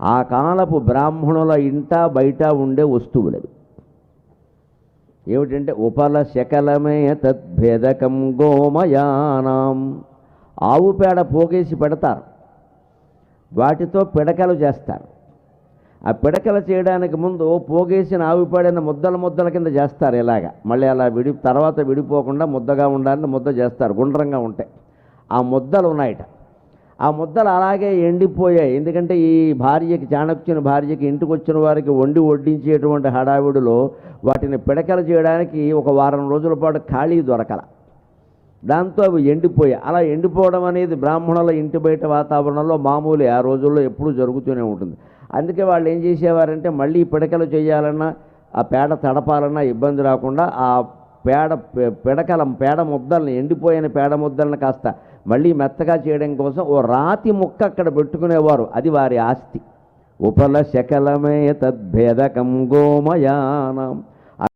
ఆ కాలపు బ్రాహ్మణుల ఇంట బయట ఉండే వస్తువులవి. ఏమిటంటే ఉపల శకలమే తద్భేదకం గోమయానాం. ఆవు పేడ పోగేసి పెడతారు. వాటితో పిడకలు చేస్తారు. ఆ పిడకలు చేయడానికి ముందు పోగేసిన ఆవు పేడని ముద్దల ముద్దల కింద చేస్తారు ఇలాగా. మళ్ళీ అలా విడి తర్వాత విడిపోకుండా ముద్దగా ఉండాలని ముద్ద చేస్తారు. గుండ్రంగా ఉంటాయి ఆ ముద్దలు ఉన్నాయట. ఆ ముద్దలు అలాగే ఎండిపోయాయి. ఎందుకంటే ఈ భార్యకి చాణక్యుని భార్యకి ఇంటికి వచ్చిన వారికి వండి వడ్డించేటువంటి హడావిడిలో వాటిని పిడకలు చేయడానికి ఒక వారం రోజుల పాటు ఖాళీ దొరకల. దాంతో అవి ఎండిపోయాయి. అలా ఎండిపోవడం అనేది బ్రాహ్మణుల ఇంటి బయట వాతావరణంలో మామూలే. ఆ రోజుల్లో ఎప్పుడూ జరుగుతూనే ఉంటుంది. అందుకే వాళ్ళు ఏం చేసేవారంటే మళ్ళీ పిడకలు చేయాలన్నా ఆ పేడ తడపాలన్నా ఇబ్బంది రాకుండా ఆ పేడ పిడకలం పేడ ముద్దల్ని ఎండిపోయిన పేడ ముద్దలను కాస్త మళ్ళీ మెత్తగా చేయడం కోసం ఓ రాతి ముక్క అక్కడ పెట్టుకునేవారు. అది వారి ఆస్తి. ఉపల శకలమే తద్భేదకం గోమయానం.